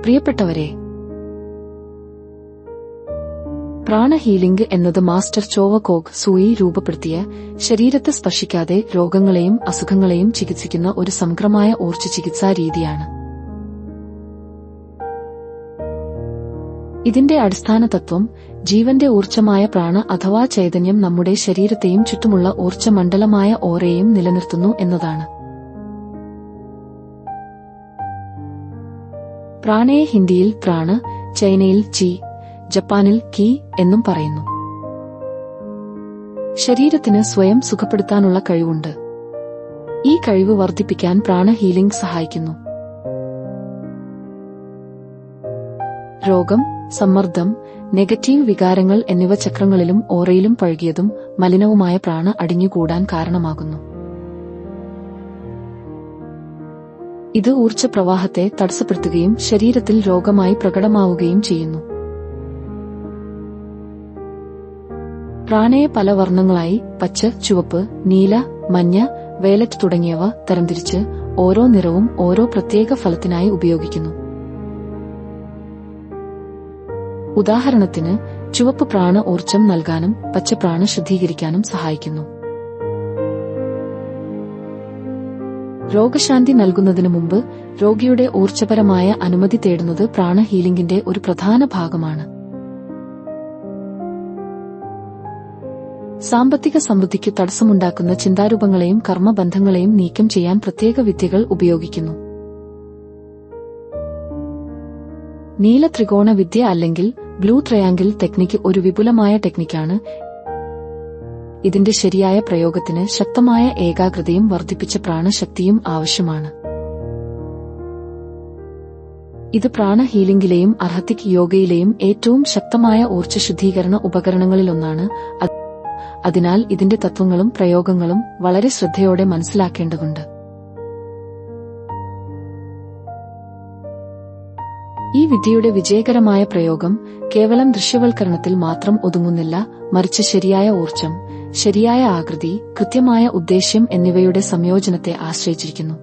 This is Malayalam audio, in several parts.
പ്രിയപ്പെട്ടവരെ പ്രാണ ഹീലിംഗ് എന്നത് മാസ്റ്റർ ചോവകോഗ് സൂയി രൂപപ്പെടുത്തിയ ശരീരത്തെ സ്പർശിക്കാതെ രോഗങ്ങളെയും അസുഖങ്ങളെയും ചികിത്സിക്കുന്ന ഒരു സമഗ്രമായ ഊർജ ചികിത്സാ രീതിയാണ്. ഇതിന്റെ അടിസ്ഥാന തത്വം ജീവന്റെ ഊർജമായ പ്രാണ അഥവാ ചൈതന്യം നമ്മുടെ ശരീരത്തെയും ചുറ്റുമുള്ള ഊർജമണ്ഡലമായ ഓരയും നിലനിർത്തുന്നു എന്നതാണ്. പ്രാണയെ ഹിന്ദിയിൽ പ്രാണ് ചൈനയിൽ ചി ജപ്പാനിൽ കി എന്നും പറയുന്നു. ശരീരത്തിന് സ്വയം സുഖപ്പെടുത്താനുള്ള കഴിവുണ്ട്. ഈ കഴിവ് വർദ്ധിപ്പിക്കാൻ പ്രാണ ഹീലിംഗ് സഹായിക്കുന്നു. രോഗം സമ്മർദ്ദം നെഗറ്റീവ് വികാരങ്ങൾ എന്നിവ ചക്രങ്ങളിലും ഓറയിലും പഴകിയതും മലിനവുമായ പ്രാണ അടിഞ്ഞുകൂടാൻ കാരണമാകുന്നു. ഇത് ഊർജപ്രവാഹത്തെ തടസ്സപ്പെടുത്തുകയും ശരീരത്തിൽ രോഗമായി പ്രകടമാവുകയും ചെയ്യുന്നു. പ്രാണയെ പല വർണങ്ങളായി പച്ച ചുവപ്പ് നീല മഞ്ഞ വേലറ്റ് തുടങ്ങിയവ തരംതിരിച്ച് ഓരോ നിറവും ഓരോ പ്രത്യേക ഫലത്തിനായി ഉപയോഗിക്കുന്നു. ഉദാഹരണത്തിന് ചുവപ്പ് പ്രാണ ഊർജം നൽകാനും പച്ച പ്രാണ ശുദ്ധീകരിക്കാനും സഹായിക്കുന്നു. രോഗശാന്തി നൽകുന്നതിനു മുമ്പ് രോഗിയുടെ ഊർജപരമായ അനുമതി തേടുന്നത് പ്രാണ ഹീലിംഗിന്റെ ഒരു പ്രധാന ഭാഗമാണ്. സാമ്പത്തിക സമൃദ്ധിക്ക് തടസ്സമുണ്ടാക്കുന്ന ചിന്താരൂപങ്ങളെയും കർമ്മബന്ധങ്ങളെയും നീക്കം ചെയ്യാൻ പ്രത്യേക വിദ്യകൾ ഉപയോഗിക്കുന്നു. നീല ത്രികോണ വിദ്യ അല്ലെങ്കിൽ ബ്ലൂ ട്രയാങ്കിൾ ടെക്നിക്ക് ഒരു വിപുലമായ ടെക്നിക്കാണ് ഇതിന്റെ ശരിയായ പ്രയോഗത്തിന് ശക്തമായ ഏകാഗ്രതയും വർദ്ധിപ്പിച്ച പ്രാണശക്തിയും ആവശ്യമാണ്. ഇത് പ്രാണ ഹീലിംഗിലെയും അർഹത്തിക് യോഗയിലെയും ഏറ്റവും ശക്തമായ ഊർജ ശുദ്ധീകരണ ഉപകരണങ്ങളിലൊന്നാണ് അതിനാൽ ഇതിന്റെ തത്വങ്ങളും പ്രയോഗങ്ങളും വളരെ ശ്രദ്ധയോടെ മനസ്സിലാക്കേണ്ടതുണ്ട്. ഈ വിദ്യയുടെ വിജയകരമായ പ്രയോഗം കേവലം ദൃശ്യവൽക്കരണത്തിൽ മാത്രം ഒതുങ്ങുന്നില്ല മറിച്ച് ശരിയായ ഊർജം ശരിയായ ആകൃതി കൃത്യമായ ഉദ്ദേശ്യം എന്നിവയുടെ സംയോജനത്തെ ആശ്രയിച്ചിരിക്കുന്നു.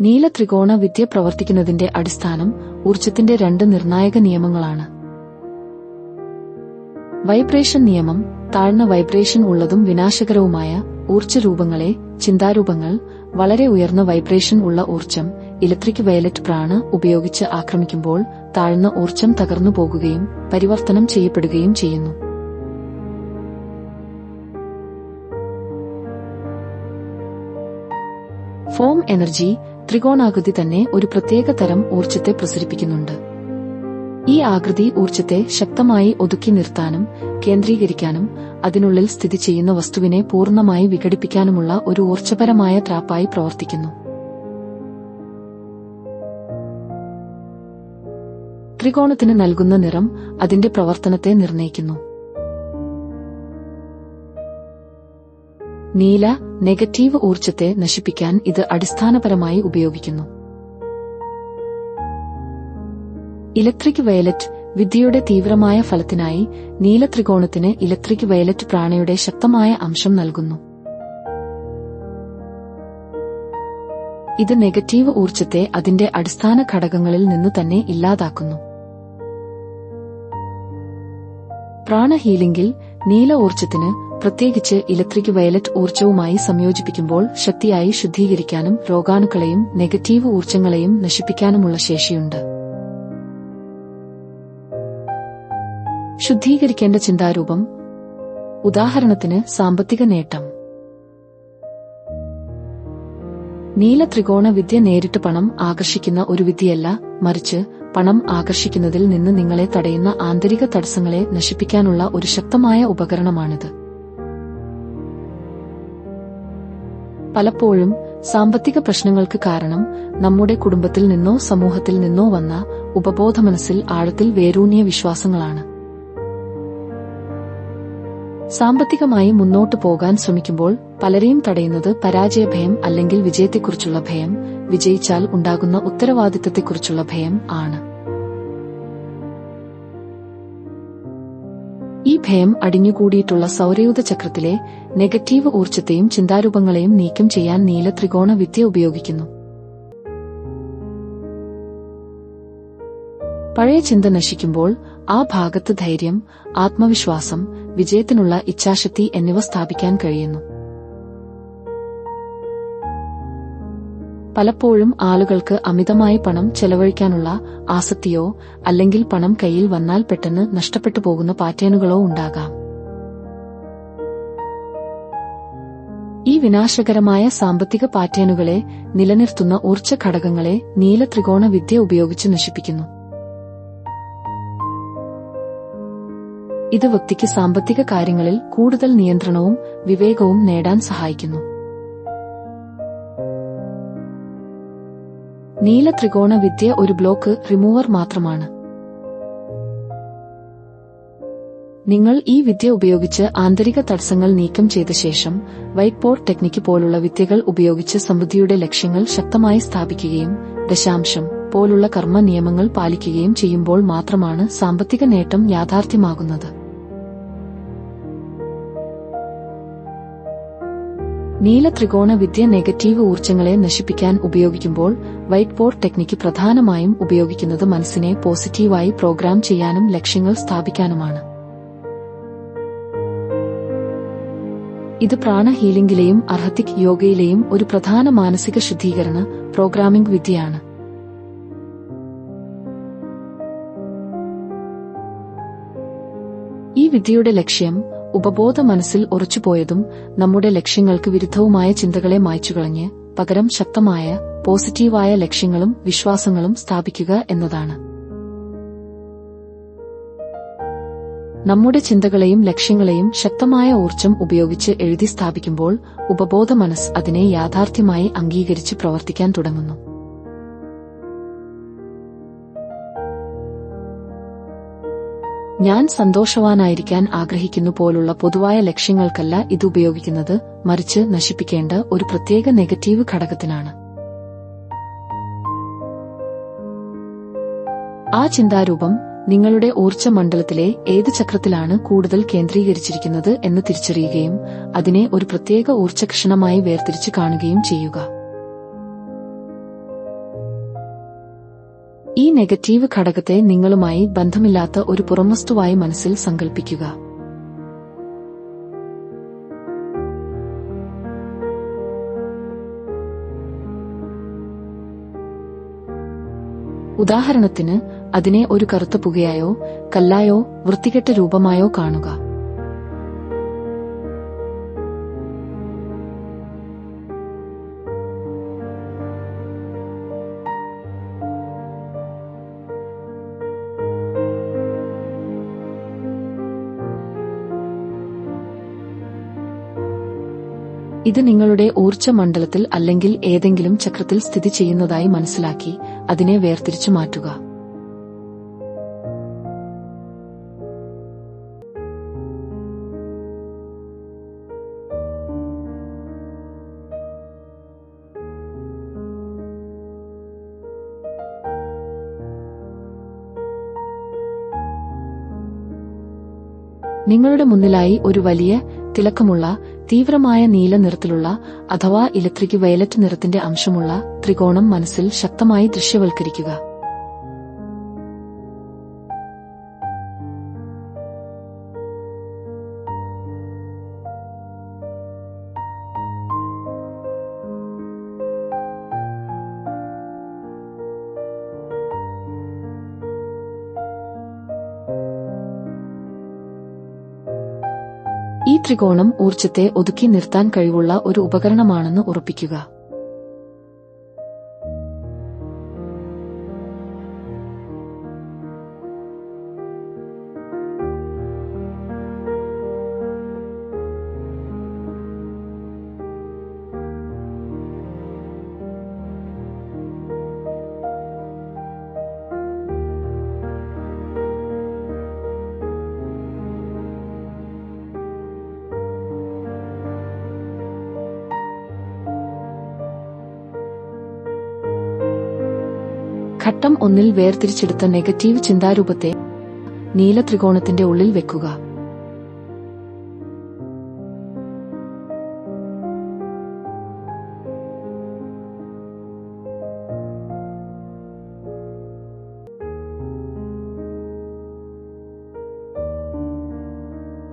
നീല ത്രികോണ വിദ്യ പ്രവർത്തിക്കുന്നതിന്റെ അടിസ്ഥാനം ഊർജത്തിന്റെ രണ്ട് നിർണായക നിയമങ്ങളാണ്. വൈബ്രേഷൻ നിയമം താഴ്ന്ന വൈബ്രേഷൻ ഉള്ളതും വിനാശകരവുമായ ഊർജരൂപങ്ങളെ ചിന്താരൂപങ്ങൾ വളരെ ഉയർന്ന വൈബ്രേഷൻ ഉള്ള ഊർജം ഇലക്ട്രിക് വയലറ്റ് പ്രാണ് ഉപയോഗിച്ച് ആക്രമിക്കുമ്പോൾ താഴ്ന്ന ഊർജം തകർന്നു പോകുകയും പരിവർത്തനം ചെയ്യപ്പെടുകയും ചെയ്യുന്നു. ഫോം എനർജി ത്രികോണാകൃതി തന്നെ ഒരു പ്രത്യേക തരം ഊർജത്തെ പ്രസരിപ്പിക്കുന്നുണ്ട്. ഈ ആകൃതി ഊർജത്തെ ശക്തമായി ഒതുക്കി നിർത്താനും കേന്ദ്രീകരിക്കാനും അതിനുള്ളിൽ സ്ഥിതി ചെയ്യുന്ന വസ്തുവിനെ പൂർണമായി വിഘടിപ്പിക്കാനുമുള്ള ഒരു ഊർജപരമായ ട്രാപ്പായി പ്രവർത്തിക്കുന്നു. ത്രികോണത്തിന് നൽകുന്ന നിറം അതിന്റെ പ്രവർത്തനത്തെ നിർണയിക്കുന്നു നീല നെഗറ്റീവ് ഊർജത്തെ നശിപ്പിക്കാൻ ഇത് അടിസ്ഥാനപരമായി ഉപയോഗിക്കുന്നു. ഇലക്ട്രിക് വയലറ്റ് വിദ്യയുടെ തീവ്രമായ ഫലത്തിനായി നീല ത്രികോണത്തിന് ഇലക്ട്രിക് വയലറ്റ് പ്രാണയുടെ ശക്തമായ അംശം നൽകുന്നു. ഇത് നെഗറ്റീവ് ഊർജത്തെ അതിന്റെ അടിസ്ഥാന ഘടകങ്ങളിൽ നിന്ന് തന്നെ ഇല്ലാതാക്കുന്നു. പ്രാണ ഹീലിംഗിൽ നീല ഊർജത്തിന് പ്രത്യേകിച്ച് ഇലക്ട്രിക് വയലറ്റ് ഊർജവുമായി സംയോജിപ്പിക്കുമ്പോൾ ശക്തിയായി ശുദ്ധീകരിക്കാനും രോഗാണുക്കളെയും നെഗറ്റീവ് ഊർജങ്ങളെയും നശിപ്പിക്കാനുമുള്ള ശേഷിയുണ്ട്. ശുദ്ധീകരിക്കേണ്ട ചിന്താരൂപം. ഉദാഹരണത്തിന് സാമ്പത്തിക നേട്ടം. നീല ത്രികോണ വിദ്യ നേരിട്ട് പണം ആകർഷിക്കുന്ന ഒരു വിദ്യയല്ല മറിച്ച് പണം ആകർഷിക്കുന്നതിൽ നിന്ന് നിങ്ങളെ തടയുന്ന ആന്തരിക തടസ്സങ്ങളെ നശിപ്പിക്കാനുള്ള ഒരു ശക്തമായ ഉപകരണമാണിത്. പലപ്പോഴും സാമ്പത്തിക പ്രശ്നങ്ങൾക്ക് കാരണം നമ്മുടെ കുടുംബത്തിൽ നിന്നോ സമൂഹത്തിൽ നിന്നോ വന്ന ഉപബോധമനസ്സിൽ ആഴത്തിൽ വേരൂന്നിയ വിശ്വാസങ്ങളാണ്. സാമ്പത്തികമായി മുന്നോട്ടു പോകാൻ ശ്രമിക്കുമ്പോൾ പലരെയും തടയുന്നത് പരാജയഭയം അല്ലെങ്കിൽ വിജയത്തെക്കുറിച്ചുള്ള ഭയം വിജയിച്ചാൽ ഉണ്ടാകുന്ന ഉത്തരവാദിത്തത്തെക്കുറിച്ചുള്ള ഭയം ആണ്. ഈ ഭയം അടിഞ്ഞുകൂടിയിട്ടുള്ള സൗരയൂഥ ചക്രത്തിലെ നെഗറ്റീവ് ഊർജത്തെയും ചിന്താരൂപങ്ങളെയും നീക്കം ചെയ്യാൻ നീല ത്രികോണ വിദ്യ ഉപയോഗിക്കുന്നു. പഴയ ചിന്ത നശിക്കുമ്പോൾ ആ ഭാഗത്ത് ധൈര്യം ആത്മവിശ്വാസം വിജയത്തിനുള്ള ഇച്ഛാശക്തി എന്നിവ സ്ഥാപിക്കാൻ കഴിയുന്നു. പലപ്പോഴും ആളുകൾക്ക് അമിതമായി പണം ചെലവഴിക്കാനുള്ള ആസക്തിയോ അല്ലെങ്കിൽ പണം കയ്യിൽ വന്നാൽ പെട്ടെന്ന് നഷ്ടപ്പെട്ടു പോകുന്ന പാറ്റേണുകളോ ഉണ്ടാകാം. ഈ വിനാശകരമായ സാമ്പത്തിക പാറ്റേണുകളെ നിലനിർത്തുന്ന ഊർജ ഘടകങ്ങളെ നീല ത്രികോണ വിദ്യ ഉപയോഗിച്ച് നശിപ്പിക്കുന്നു. ഇത് വ്യക്തിക്ക് സാമ്പത്തിക കാര്യങ്ങളിൽ കൂടുതൽ നിയന്ത്രണവും വിവേകവും നേടാൻ സഹായിക്കുന്നു. നീല ത്രികോണ വിദ്യ ഒരു ബ്ലോക്ക് റിമൂവർ മാത്രമാണ്. നിങ്ങൾ ഈ വിദ്യ ഉപയോഗിച്ച് ആന്തരിക തടസ്സങ്ങൾ നീക്കം ചെയ്ത ശേഷം വൈറ്റ് ബോർഡ് ടെക്നിക്ക് പോലുള്ള വിദ്യകൾ ഉപയോഗിച്ച് സമൃദ്ധിയുടെ ലക്ഷ്യങ്ങൾ ശക്തമായി സ്ഥാപിക്കുകയും ദശാംശം പോലുള്ള കർമ്മ നിയമങ്ങൾ പാലിക്കുകയും ചെയ്യുമ്പോൾ മാത്രമാണ് സാമ്പത്തിക നേട്ടം യാഥാർത്ഥ്യമാകുന്നത്. നീല ത്രികോണ വിദ്യ നെഗറ്റീവ് ഊർജങ്ങളെ നശിപ്പിക്കാൻ ഉപയോഗിക്കുമ്പോൾ വൈറ്റ് ബോർഡ് ടെക്നിക്ക് പ്രധാനമായും ഉപയോഗിക്കുന്നത് മനസ്സിനെ പോസിറ്റീവായി പ്രോഗ്രാം ചെയ്യാനും ലക്ഷ്യങ്ങൾ സ്ഥാപിക്കാനുമാണ്. ഇത് പ്രാണ ഹീലിംഗിലെയും അർഹത്തിക് യോഗയിലെയും ഒരു പ്രധാന മാനസിക ശുദ്ധീകരണ പ്രോഗ്രാമിംഗ് വിദ്യയാണ്. ഈ വിദ്യയുടെ ലക്ഷ്യം ഉപബോധ മനസ്സിൽ ഉറച്ചുപോയതും നമ്മുടെ ലക്ഷ്യങ്ങൾക്ക് വിരുദ്ധവുമായ ചിന്തകളെ മായ്ച്ചുകളഞ്ഞ് പകരം ശക്തമായ പോസിറ്റീവായ ലക്ഷ്യങ്ങളും വിശ്വാസങ്ങളും സ്ഥാപിക്കുക എന്നതാണ്. നമ്മുടെ ചിന്തകളെയും ലക്ഷ്യങ്ങളെയും ശക്തമായ ഊർജം ഉപയോഗിച്ച് എഴുതി സ്ഥാപിക്കുമ്പോൾ ഉപബോധ മനസ്സ് അതിനെ യാഥാർത്ഥ്യമായി അംഗീകരിച്ച് പ്രവർത്തിക്കാൻ തുടങ്ങുന്നു. ഞാൻ സന്തോഷവാനായിരിക്കാൻ ആഗ്രഹിക്കുന്നു പോലുള്ള പൊതുവായ ലക്ഷ്യങ്ങൾക്കല്ല ഇത് ഉപയോഗിക്കുന്നത് മറിച്ച് നശിപ്പിക്കേണ്ട ഒരു പ്രത്യേക നെഗറ്റീവ് ഘടകത്തിനാണ്. ആ ചിന്താരൂപം നിങ്ങളുടെ ഊർജ മണ്ഡലത്തിലെ ഏത് ചക്രത്തിലാണ് കൂടുതൽ കേന്ദ്രീകരിച്ചിരിക്കുന്നത് എന്ന് തിരിച്ചറിയുകയും അതിനെ ഒരു പ്രത്യേക ഊർജക്ഷണമായി വേർതിരിച്ച് കാണുകയും ചെയ്യുക. ഈ നെഗറ്റീവ് ഘടകത്തെ നിങ്ങളുമായി ബന്ധമില്ലാത്ത ഒരു പുറംവസ്തുവായി മനസ്സിൽ സങ്കൽപ്പിക്കുക. ഉദാഹരണത്തിന് അതിനെ ഒരു കറുത്ത പുകയായോ കല്ലായോ വൃത്തികെട്ട രൂപമായോ കാണുക. ഇത് നിങ്ങളുടെ ഊർജ മണ്ഡലത്തിൽ അല്ലെങ്കിൽ ഏതെങ്കിലും ചക്രത്തിൽ സ്ഥിതി ചെയ്യുന്നതായി മനസ്സിലാക്കി അതിനെ വേർതിരിച്ചു മാറ്റുക. നിങ്ങളുടെ മുന്നിലായി ഒരു വലിയ തിളക്കമുള്ള തീവ്രമായ നീല നിറത്തിലുള്ള അഥവാ ഇലക്ട്രിക് വയലറ്റ് നിറത്തിന്റെ അംശമുള്ള ത്രികോണം മനസ്സിൽ ശക്തമായി ദൃശ്യവൽക്കരിക്കുക. ത്രികോണം ഊർജത്തെ ഒതുക്കി നിർത്താൻ കഴിവുള്ള ഒരു ഉപകരണമാണെന്ന് ഉറപ്പിക്കുക. ഘട്ടം ഒന്നിൽ വേർതിരിച്ചെടുത്ത നെഗറ്റീവ് ചിന്താരൂപത്തെ നീല ത്രികോണത്തിന്റെ ഉള്ളിൽ വെക്കുക.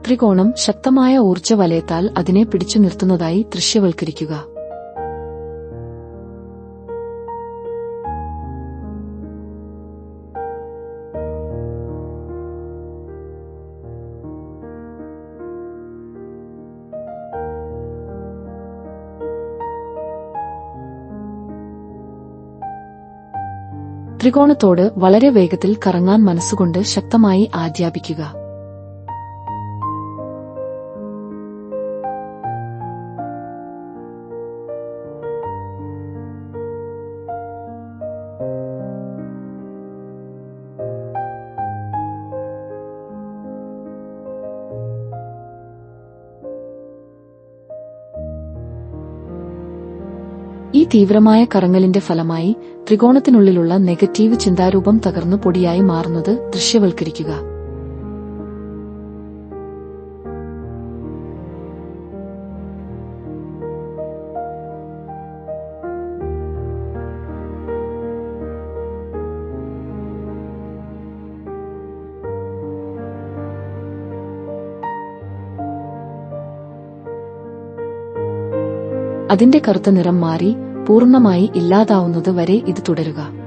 ത്രികോണം ശക്തമായ ഊർജ വലയത്താൽ അതിനെ പിടിച്ചു നിർത്തുന്നതായി ദൃശ്യവൽക്കരിക്കുക. ത്രികോണത്തോട് വളരെ വേഗത്തിൽ കറങ്ങാൻ മനസ്സുകൊണ്ട് ശക്തമായി ആജ്ഞാപിക്കുക. തീവ്രമായ കറങ്ങലിന്റെ ഫലമായി ത്രികോണത്തിനുള്ളിലുള്ള നെഗറ്റീവ് ചിന്താരൂപം തകർന്നു പൊടിയായി മാറുന്നത് ദൃശ്യവൽക്കരിക്കുക. അതിന്റെ കറുത്ത നിറം മാറി പൂർണമായി ഇല്ലാതാവുന്നത് വരെ ഇത് തുടരുക.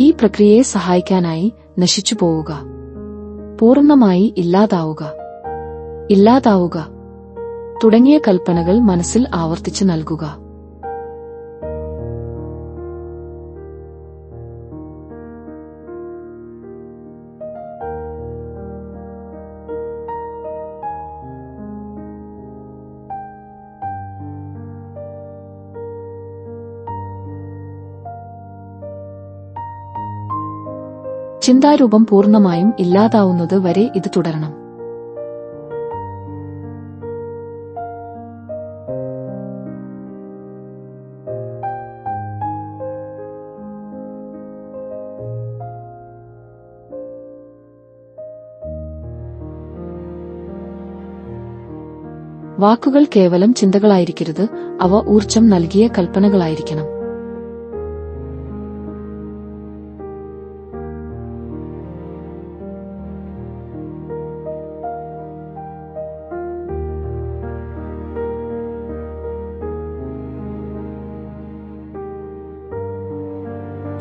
ഈ പ്രക്രിയയെ സഹായിക്കാനായി നശിച്ചു പോവുക. പൂർണമായി ഇല്ലാതാവുക. ഇല്ലാതാവുക. തുടങ്ങിയ കൽപ്പനകൾ മനസ്സിൽ ആവർത്തിച്ചു നൽകുക. ചിന്താരൂപം പൂർണമായും ഇല്ലാതാവുന്നത് വരെ ഇത് തുടരണം. വാക്കുകൾ കേവലം ചിന്തകളായിരിക്കരുത് അവ ഊർജം നൽകിയ കൽപ്പനകളായിരിക്കണം.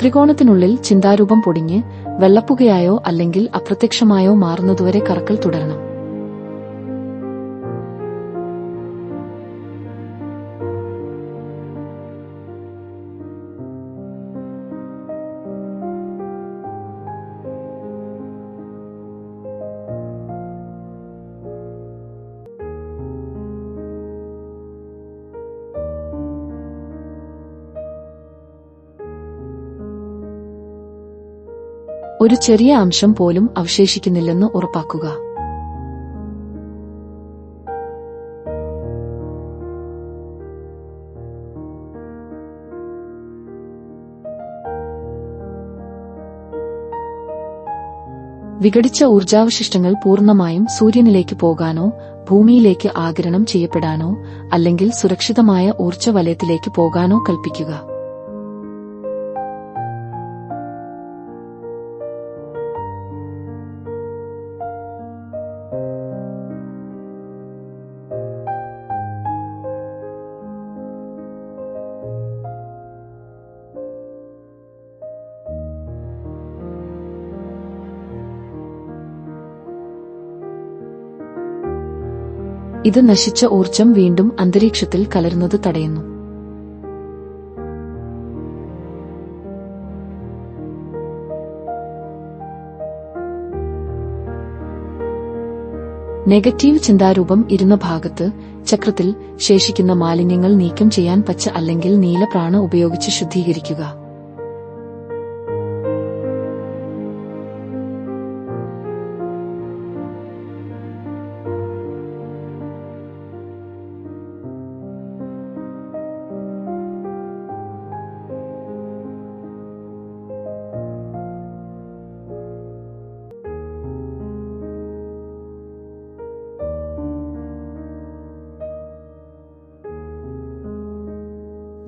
ത്രികോണത്തിനുള്ളിൽ ചിന്താരൂപം പൊടിഞ്ഞ് വെള്ളപ്പുകയായോ അല്ലെങ്കിൽ അപ്രത്യക്ഷമായോ മാറുന്നതുവരെ കറക്കൽ തുടരണം. ഒരു ചെറിയ അംശം പോലും അവശേഷിക്കുന്നില്ലെന്ന് ഉറപ്പാക്കുക. വിഘടിച്ച ഊർജാവശിഷ്ടങ്ങൾ പൂർണമായും സൂര്യനിലേക്ക് പോകാനോ ഭൂമിയിലേക്ക് ആഗിരണം ചെയ്യപ്പെടാനോ അല്ലെങ്കിൽ സുരക്ഷിതമായ ഊർജ വലയത്തിലേക്ക് പോകാനോ കൽപ്പിക്കുക. ഇത് നശിച്ച ഊർജം വീണ്ടും അന്തരീക്ഷത്തിൽ കലരുന്നത് തടയുന്നു. നെഗറ്റീവ് ചിന്താരൂപം ഇരുന്ന ഭാഗത്ത് ചക്രത്തിൽ ശേഷിക്കുന്ന മാലിന്യങ്ങൾ നീക്കം ചെയ്യാൻ പച്ച അല്ലെങ്കിൽ നീല പ്രാണ ഉപയോഗിച്ച് ശുദ്ധീകരിക്കുക.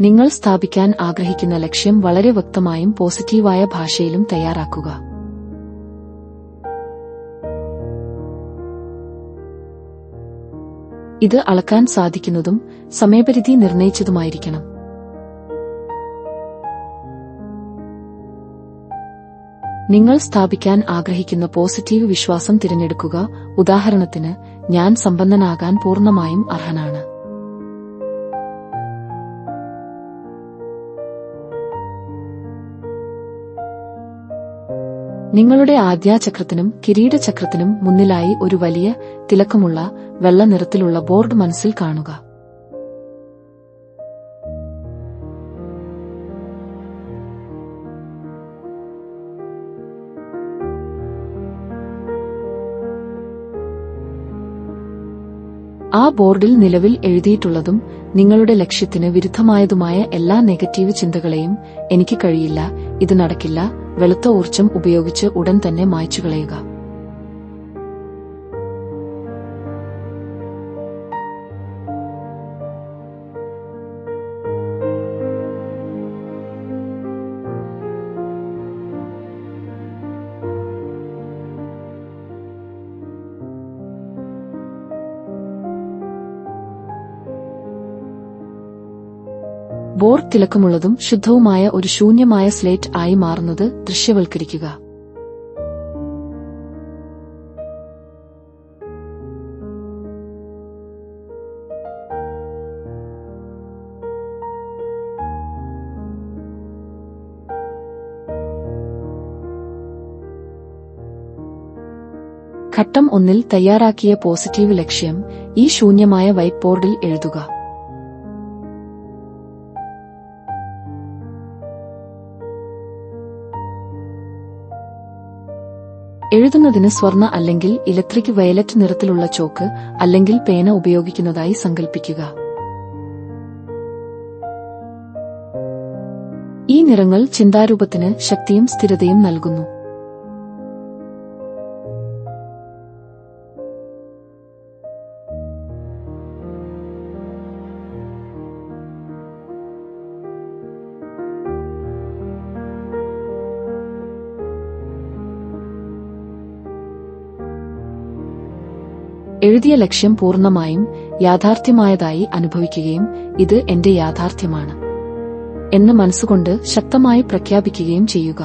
നിങ്ങൾ സ്ഥാപിക്കാൻ ആഗ്രഹിക്കുന്ന ലക്ഷ്യം വളരെ വ്യക്തമായും പോസിറ്റീവായ ഭാഷയിലും തയ്യാറാക്കുക. ഇത് അളക്കാൻ സാധിക്കുന്നതും സമയപരിധി നിർണയിച്ചതുമായിരിക്കണം നിങ്ങൾ സ്ഥാപിക്കാൻ ആഗ്രഹിക്കുന്ന പോസിറ്റീവ് വിശ്വാസം തിരഞ്ഞെടുക്കുക. ഉദാഹരണത്തിന് ഞാൻ സമ്പന്നനാകാൻ പൂർണമായും അർഹനാണ്. നിങ്ങളുടെ ആദ്യാചക്രത്തിനും കിരീടചക്രത്തിനും മുന്നിലായി ഒരു വലിയ തിലക്കമുള്ള വെള്ള നിറത്തിലുള്ള ബോർഡ് മനസ്സിൽ കാണുക. ആ ബോർഡിൽ നിലവിൽ എഴുതിയിട്ടുള്ളതും നിങ്ങളുടെ ലക്ഷ്യത്തിന് വിരുദ്ധമായതുമായ എല്ലാ നെഗറ്റീവ് ചിന്തകളെയും എനിക്ക് കഴിയില്ല ഇത് നടക്കില്ല വെളുത്ത ഊർജം ഉപയോഗിച്ച് ഉടൻ തന്നെ മായ്ച്ചുകളയുക. ബോർഡ് തിളക്കമുള്ളതും ശുദ്ധവുമായ ഒരു ശൂന്യമായ സ്ലേറ്റ് ആയി മാറുന്നത് ദൃശ്യവൽക്കരിക്കുക. ഘട്ടം ഒന്നിൽ തയ്യാറാക്കിയ പോസിറ്റീവ് ലക്ഷ്യം ഈ ശൂന്യമായ വൈറ്റ് ബോർഡിൽ എഴുതുക. എഴുതുന്നതിന് സ്വർണ അല്ലെങ്കിൽ ഇലക്ട്രിക് വയലറ്റ് നിറത്തിലുള്ള ചോക്ക് അല്ലെങ്കിൽ പേന ഉപയോഗിക്കുന്നതായി സങ്കൽപ്പിക്കുക. ഈ നിറങ്ങൾ ചിന്താരൂപത്തിന് ശക്തിയും സ്ഥിരതയും നൽകുന്നു. എഴുതിയ ലക്ഷ്യം പൂർണമായും യാഥാർത്ഥ്യമായതായി അനുഭവിക്കുകയും ഇത് എന്റെ യാഥാർത്ഥ്യമാണ് എന്ന് മനസ്സുകൊണ്ട് ശക്തമായി പ്രഖ്യാപിക്കുകയും ചെയ്യുക.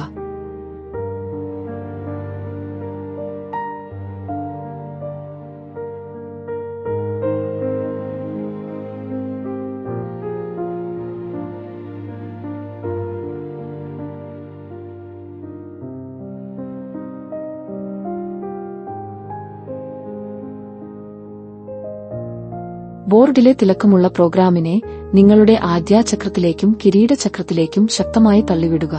ബോർഡിലെ തിളക്കമുള്ള പ്രോഗ്രാമിനെ നിങ്ങളുടെ ആദ്യാചക്രത്തിലേക്കും കിരീടചക്രത്തിലേക്കും ശക്തമായി തള്ളിവിടുക.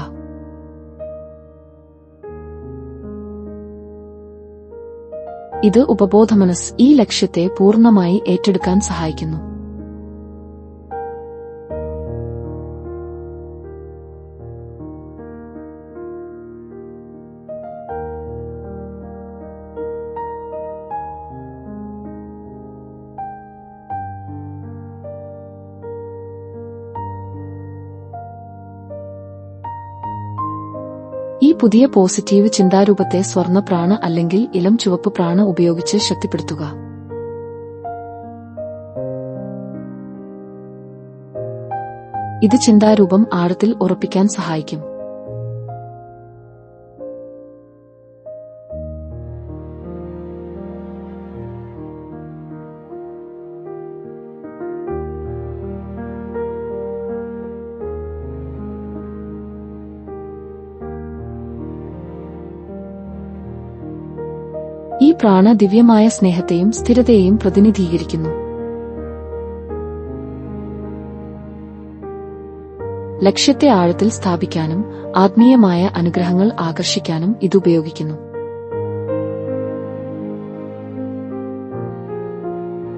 ഇത് ഉപബോധമനസ് ഈ ലക്ഷ്യത്തെ പൂർണമായി ഏറ്റെടുക്കാൻ സഹായിക്കുന്നു. പുതിയ പോസിറ്റീവ് ചിന്താരൂപത്തെ സ്വർണ പ്രാണ അല്ലെങ്കിൽ ഇളം ചുവപ്പ് പ്രാണ ഉപയോഗിച്ച് ശക്തിപ്പെടുത്തുക. ഇത് ചിന്താരൂപം ആഴത്തിൽ ഉറപ്പിക്കാൻ സഹായിക്കും. ഈ പ്രാണ ദിവ്യമായ സ്നേഹത്തെയും സ്ഥിരതയെയും പ്രതിനിധീകരിക്കുന്നു. ലക്ഷ്യത്തെ ആഴത്തിൽ സ്ഥാപിക്കാനും ആത്മീയമായ അനുഗ്രഹങ്ങൾ ആകർഷിക്കാനും ഇതുപയോഗിക്കുന്നു.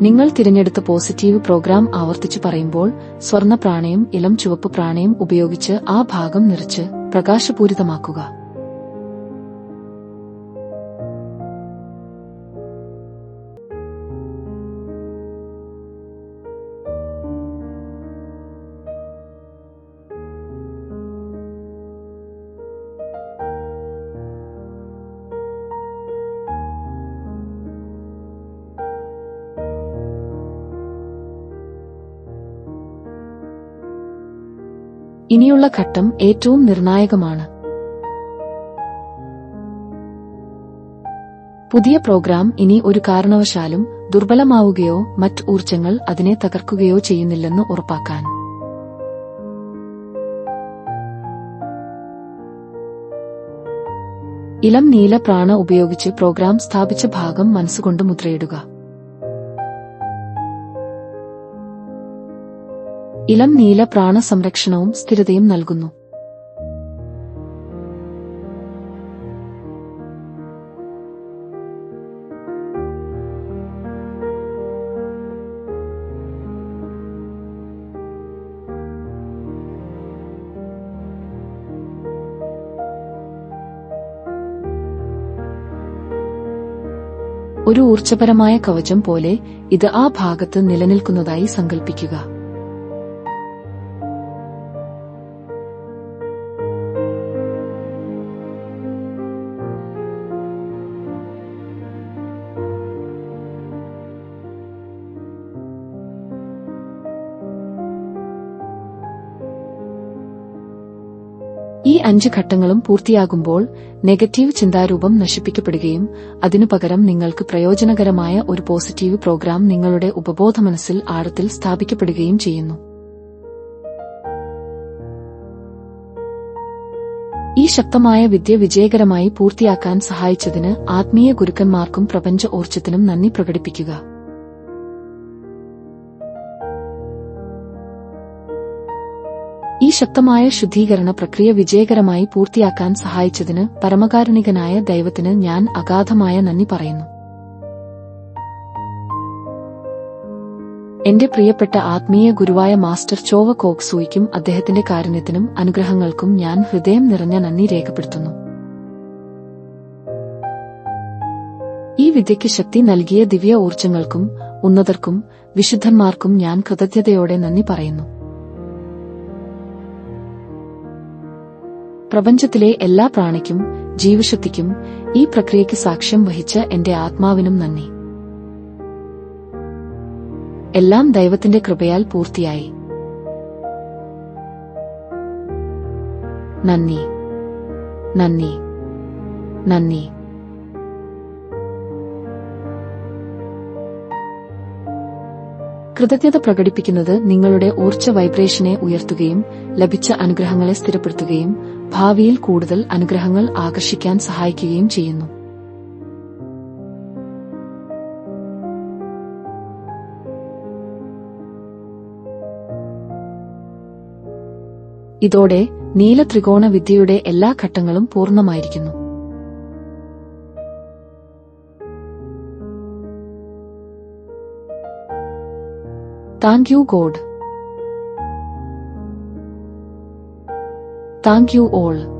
നിങ്ങൾ തിരഞ്ഞെടുത്ത പോസിറ്റീവ് പ്രോഗ്രാം ആവർത്തിച്ചു പറയുമ്പോൾ സ്വർണ പ്രാണയം ഇളം ചുവപ്പ് പ്രാണയും ഉപയോഗിച്ച് ആ ഭാഗം നിറച്ച് പ്രകാശപൂരിതമാക്കുക. ഇനിയുള്ള ഘട്ടം ഏറ്റവും നിർണായകമാണ്. പുതിയ പ്രോഗ്രാം ഇനി ഒരു കാരണവശാലും ദുർബലമാവുകയോ മറ്റ് ഊർജങ്ങൾ അതിനെ തകർക്കുകയോ ചെയ്യുന്നില്ലെന്ന് ഉറപ്പാക്കാൻ. ഇളം നീല പ്രാണ ഉപയോഗിച്ച് പ്രോഗ്രാം സ്ഥാപിച്ച ഭാഗം മനസ്സുകൊണ്ട് മുദ്രയിടുക. ഇളം നീല പ്രാണ സംരക്ഷണവും സ്ഥിരതയും നൽകുന്നു. ഒരു ഊർജപരമായ കവചം പോലെ ഇത് ആ ഭാഗത്ത് നിലനിൽക്കുന്നതായി സങ്കൽപ്പിക്കുക. ഈ അഞ്ച് ഘട്ടങ്ങളും പൂർത്തിയാകുമ്പോൾ നെഗറ്റീവ് ചിന്താരൂപം നശിപ്പിക്കപ്പെടുകയും അതിനു പകരം നിങ്ങൾക്ക് പ്രയോജനകരമായ ഒരു പോസിറ്റീവ് പ്രോഗ്രാം നിങ്ങളുടെ ഉപബോധ മനസ്സിൽ ആഴത്തിൽ സ്ഥാപിക്കപ്പെടുകയും ചെയ്യുന്നു. ഈ ശക്തമായ വിദ്യ വിജയകരമായി പൂർത്തിയാക്കാൻ സഹായിച്ചതിന് ആത്മീയ ഗുരുക്കന്മാർക്കും പ്രപഞ്ച ഊർജത്തിനും നന്ദി പ്രകടിപ്പിക്കുക. ഈ ശക്തമായ ശുദ്ധീകരണ പ്രക്രിയ വിജയകരമായി പൂർത്തിയാക്കാൻ സഹായിച്ചതിന് പരമകാരുണികനായ ദൈവത്തിന് ഞാൻ അഗാധമായ നന്ദി പറയുന്നു. എന്റെ പ്രിയപ്പെട്ട ആത്മീയ ഗുരുവായ മാസ്റ്റർ ചോവ കോക്സൂയ്ക്കും അദ്ദേഹത്തിന്റെ കാരുണ്യത്തിനും അനുഗ്രഹങ്ങൾക്കും ഞാൻ ഹൃദയം നിറഞ്ഞ നന്ദി രേഖപ്പെടുത്തുന്നു. ഈ വിദ്യയ്ക്ക് ശക്തി നൽകിയ ദിവ്യ ഊർജങ്ങൾക്കും ഉന്നതർക്കും വിശുദ്ധന്മാർക്കും ഞാൻ കൃതജ്ഞതയോടെ നന്ദി പറയുന്നു. പ്രപഞ്ചത്തിലെ എല്ലാ പ്രാണിക്കും ജീവശക്തിക്കും ഈ പ്രക്രിയയ്ക്ക് സാക്ഷ്യം വഹിച്ച എന്റെ ആത്മാവിനും നന്ദി. എല്ലാം ദൈവത്തിന്റെ കൃപയാൽ പൂർത്തിയായി. നന്ദി. നന്ദി. നന്ദി. കൃതജ്ഞത പ്രകടിപ്പിക്കുന്നത് നിങ്ങളുടെ ഊർജ വൈബ്രേഷനെ ഉയർത്തുകയും ലഭിച്ച അനുഗ്രഹങ്ങളെ സ്ഥിരപ്പെടുത്തുകയും ഭാവിയിൽ കൂടുതൽ അനുഗ്രഹങ്ങൾ ആകർഷിക്കാൻ സഹായിക്കുകയും ചെയ്യുന്നു. ഇതോടെ നീല ത്രികോണ വിദ്യയുടെ എല്ലാ ഘട്ടങ്ങളും പൂർണമായിരിക്കുന്നു. Thank you God. Thank you all.